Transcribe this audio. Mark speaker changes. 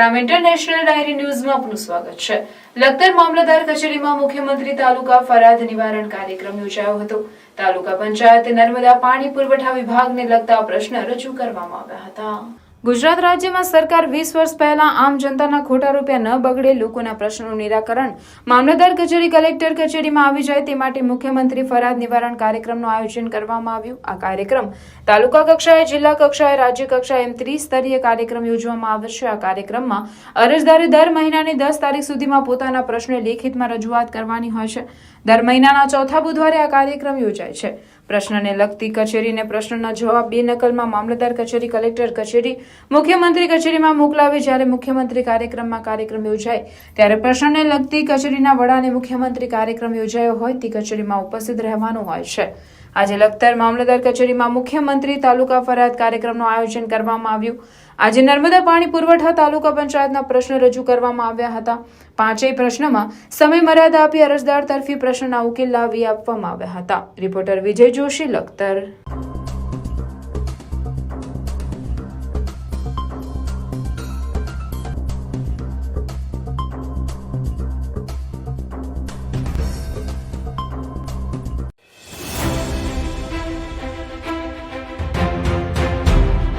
Speaker 1: Crime international diary ન્યૂઝમાં આપનું સ્વાગત છે. લખતર મામલતદાર કચેરીમાં મુખ્યમંત્રી તાલુકા ફરિયાદ નિવારણ કાર્યક્રમ યોજાયો હતો. તાલુકા પંચાયત નર્મદા પાણી પુરવઠા વિભાગને લગતા પ્રશ્ન રજૂ કરવામાં આવ્યા હતા. ગુજરાત રાજ્યમાં સરકાર વીસ વર્ષ પહેલા આમ જનતાના ખોટા રૂપિયા ન બગડે લોકોના પ્રશ્નોનું નિરાકરણ. મામલતદાર કચેરી, કલેક્ટર કચેરીમાં આવી જાય તે માટે મુખ્યમંત્રી ફરિયાદ નિવારણ કાર્યક્રમનું આયોજન કરવામાં આવ્યું. આ કાર્યક્રમ તાલુકા કક્ષાએ, જિલ્લા કક્ષાએ, રાજ્ય કક્ષાએ એમ ત્રિસ્તરીય કાર્યક્રમ યોજવામાં આવશે આ કાર્યક્રમમાં અરજદારે દર મહિનાની દસ તારીખ સુધીમાં પોતાના પ્રશ્નો લેખિતમાં રજૂઆત કરવાની હોય છે. દર મહિનાના ચોથા બુધવારે આ કાર્યક્રમ યોજાય છે. પ્રશ્નને લગતી કચેરીને પ્રશ્નના જવાબ બે નકલમાં મામલતદાર કચેરી, કલેક્ટર કચેરી મુખ્યમંત્રી કચેરીમાં મોકલાવે જ્યારે મુખ્યમંત્રી કાર્યક્રમમાં કાર્યક્રમ યોજાય, ત્યારે પ્રશ્નને લગતી કચેરીના વડાને મુખ્યમંત્રી કાર્યક્રમ યોજાયો હોય, તે કચેરીમાં ઉપસ્થિત રહેવાનું હોય છે. આજે લખતર મામલતદાર કચેરીમાં મુખ્યમંત્રી તાલુકા ફરિયાદ કાર્યક્રમનું આયોજન કરવામાં આવ્યું. આજે નર્મદા પાણી પુરવઠા તાલુકા પંચાયતના પ્રશ્ન રજૂ કરવામાં આવ્યા હતા. પાંચેય પ્રશ્નમાં સમય મર્યાદા આપી અરજદાર તરફી પ્રશ્નના ઉકેલ લાવી આપવામાં આવ્યા હતા. રિપોર્ટર વિજય જોશી, લખતર.